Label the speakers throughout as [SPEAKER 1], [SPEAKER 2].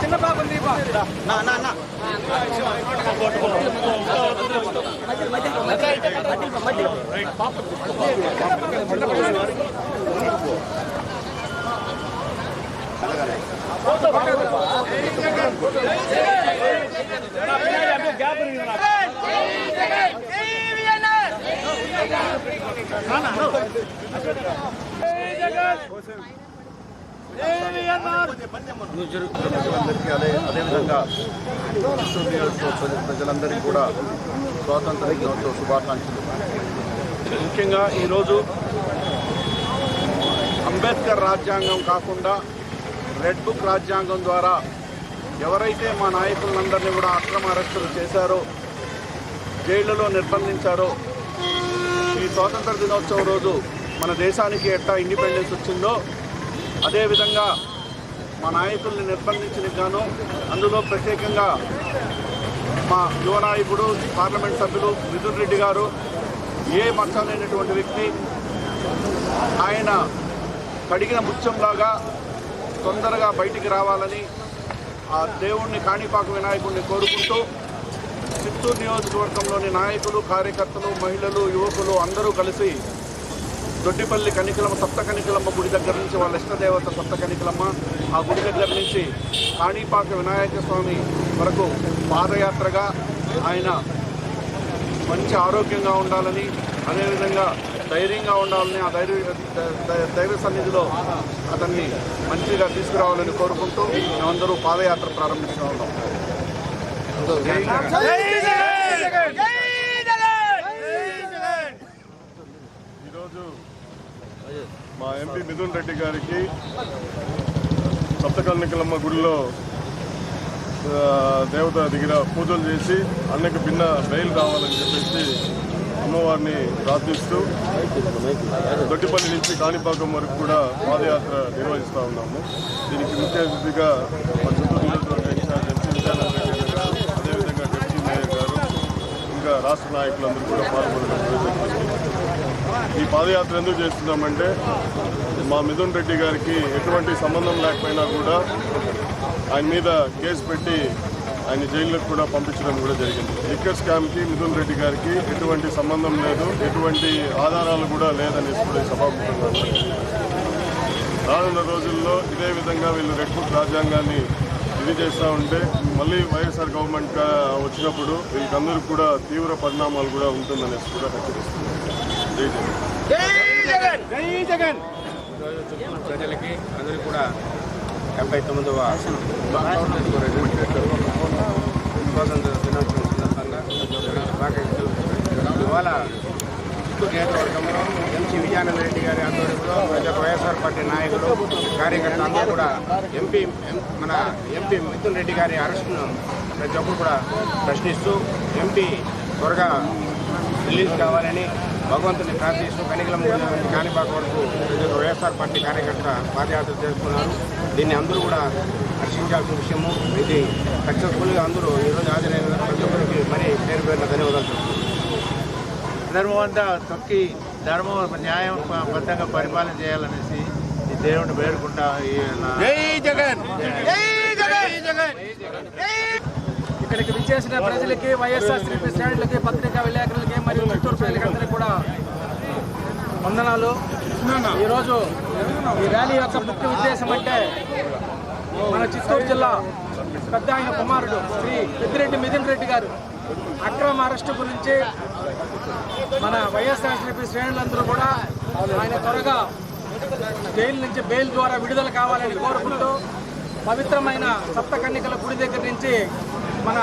[SPEAKER 1] చిన్న బాబు గ్యాప్ జగన్. ప్రజలందరికీ అదే అదేవిధంగా ప్రజలందరికీ కూడా స్వాతంత్ర దినోత్సవ శుభాకాంక్షలు ముఖ్యంగా ఈరోజు అంబేద్కర్ రాజ్యాంగం కాకుండా రెడ్ బుక్ రాజ్యాంగం ద్వారా ఎవరైతే మా నాయకులందరినీ కూడా అక్రమ అరెస్టులు చేశారో జైళ్ళలో నిర్బంధించారో ఈ స్వాతంత్ర దినోత్సవం రోజు మన దేశానికి ఎట్టా ఇండిపెండెన్స్ వచ్చిందో అదేవిధంగా మా నాయకుల్ని నిర్బంధించిన గాను అందులో ప్రత్యేకంగా మా యువ నాయకుడు పార్లమెంట్ సభ్యులు మిథున్ రెడ్డి గారు ఏ మచ్చలేనటువంటి వ్యక్తి ఆయన కడిగిన ముత్యంలాగా తొందరగా బయటికి రావాలని ఆ దేవుణ్ణి కాణిపాక వినాయకుడిని కోరుకుంటూ చిత్తూరు నియోజకవర్గంలోని నాయకులు కార్యకర్తలు మహిళలు యువకులు అందరూ కలిసి దొడ్డిపల్లి కనికలమ్మ సప్త కనికలమ్మ గుడి దగ్గర నుంచి వాళ్ళ ఇష్టదేవత సప్త కనికలమ్మ ఆ గుడి దగ్గర నుంచి కాణిపాక వినాయక స్వామి వరకు పాదయాత్రగా ఆయన మంచి ఆరోగ్యంగా ఉండాలని అదేవిధంగా ధైర్యంగా ఉండాలని ఆ ధైర్య దైవ సన్నిధిలో అతన్ని మంచిగా తీసుకురావాలని కోరుకుంటూ మేమందరూ పాదయాత్ర ప్రారంభిస్తూ ఉన్నాం.
[SPEAKER 2] ఈరోజు మా ఎంపీ మిథున్ రెడ్డి గారికి సప్తకన్నికలమ్మ గుడిలో దేవత దగ్గర పూజలు చేసి అన్నకు భిన్న బయలు రావాలని చెప్పేసి అమ్మవారిని ప్రార్థిస్తూ దొడ్డిపల్లి నుంచి కాణిపాకం వరకు కూడా పాదయాత్ర నిర్వహిస్తూ ఉన్నాము. దీనికి ముఖ్య అతిథిగా మా చిత్తూరు నియోజకవర్గ ఇన్ఛార్జ్ అదేవిధంగా డిప్యూటీ మేయర్ గారు ఇంకా రాష్ట్ర నాయకులందరూ కూడా పాల్గొనడం జరిగింది ఈ పాదయాత్ర ఎందుకు చేస్తున్నామంటే మా మిథున్ రెడ్డి గారికి ఎటువంటి సంబంధం లేకపోయినా కూడా ఆయన మీద కేసు పెట్టి ఆయన జైల్లోకి కూడా పంపించడం కూడా జరిగింది. లిక్కర్ స్కామ్కి మిథున్ రెడ్డి గారికి ఎటువంటి సంబంధం లేదు ఎటువంటి ఆధారాలు కూడా లేదనేసి కూడా ఈ సభాముఖంగా రానున్న రోజుల్లో ఇదే విధంగా వీళ్ళు రెడ్ రాజ్యాంగాన్ని ఇది చేస్తూ ఉంటే మళ్ళీ వైఎస్ఆర్ గవర్నమెంట్ వచ్చినప్పుడు వీళ్ళకందరికీ కూడా తీవ్ర పరిణామాలు కూడా ఉంటుందనేసి కూడా హెచ్చరిస్తుంది జై జగన్
[SPEAKER 3] ఈరోజు చిత్తూరు ప్రజలకి అందరికీ కూడా డెబ్బై తొమ్మిదవ స్వాతంత్ర దినోత్సవం సందర్భంగా ఇవాళ చిత్తూరు నియోజకవర్గంలో ఎంసీ విజయానంద రెడ్డి గారి ఆధ్వర్యంలో ప్రజా వైఎస్ఆర్ పార్టీ నాయకులు కార్యకర్తలు అందరూ కూడా ఎంపీ మన ఎంపీ మిథున్ రెడ్డి గారి అరెస్టును ప్రతి ఒక్కరు కూడా ప్రశ్నిస్తూ ఎంపీ త్వరగా రిలీజ్ కావాలని భగవంతుని ప్రార్థిస్తూ కనికలం కాణిపాక వరకు ప్రజలు వైఎస్ఆర్ పార్టీ కార్యకర్త పాదయాత్ర చేస్తున్నారు దీన్ని అందరూ కూడా హర్షించాల్సిన విషయము. ఇది సక్సెస్ఫుల్గా అందరూ ఈరోజు హాజరైన ప్రతి ఒక్కరికి మరీ పేరు పేరున ధన్యవాదాలు
[SPEAKER 4] ధర్మం అంతా తొక్కి ధర్మం న్యాయం బద్ధంగా పరిపాలన చేయాలనేసి ఈ దేవుడిని వేడుకుంటా
[SPEAKER 5] ఇక్కడికి విచ్చేసిన ప్రజలకి వైఎస్ఆర్ శ్రీపీ శ్రేణులకి పత్రికా విలేకరులకి మరియు చిత్తూరు ప్రజలకందరికీ కూడా వందనాలు. ఈరోజు ఈ ర్యాలీ యొక్క ముఖ్య ఉద్దేశం అంటే మన చిత్తూరు జిల్లా పెద్ద ఆయన కుమారుడు శ్రీ పెద్దిరెడ్డి మిథున్ రెడ్డి గారు. అక్రమ అరెస్టు గురించి మన వైఎస్ఆర్ శ్రీపీ శ్రేణులందరూ కూడా ఆయన త్వరగా జైలు నుంచి బెయిల్ ద్వారా విడుదల కావాలని కోరుకుంటూ పవిత్రమైన సప్త కన్నికల గుడి దగ్గర నుంచి మన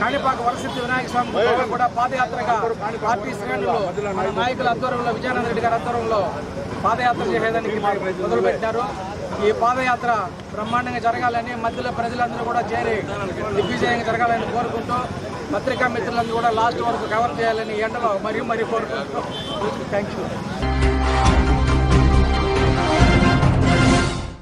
[SPEAKER 5] కాణిపాక వరసిద్ధి వినాయక స్వామి కూడా పాదయాత్రగా పార్టీ శ్రేణులు మన నాయకుల ఆధ్వర్యంలో విజయానంద రెడ్డి గారి ఆధ్వర్యంలో పాదయాత్ర చేసేదానికి మొదలుపెట్టారు. ఈ పాదయాత్ర బ్రహ్మాండంగా జరగాలని మధ్యలో ప్రజలందరూ కూడా చేరి దిగ్విజయంగా జరగాలని కోరుకుంటూ పత్రికా మిత్రులందరూ కూడా లాస్ట్ వరకు కవర్ చేయాలని ఎండలో మరీ మరీ కోరుకుంటూ. Thank you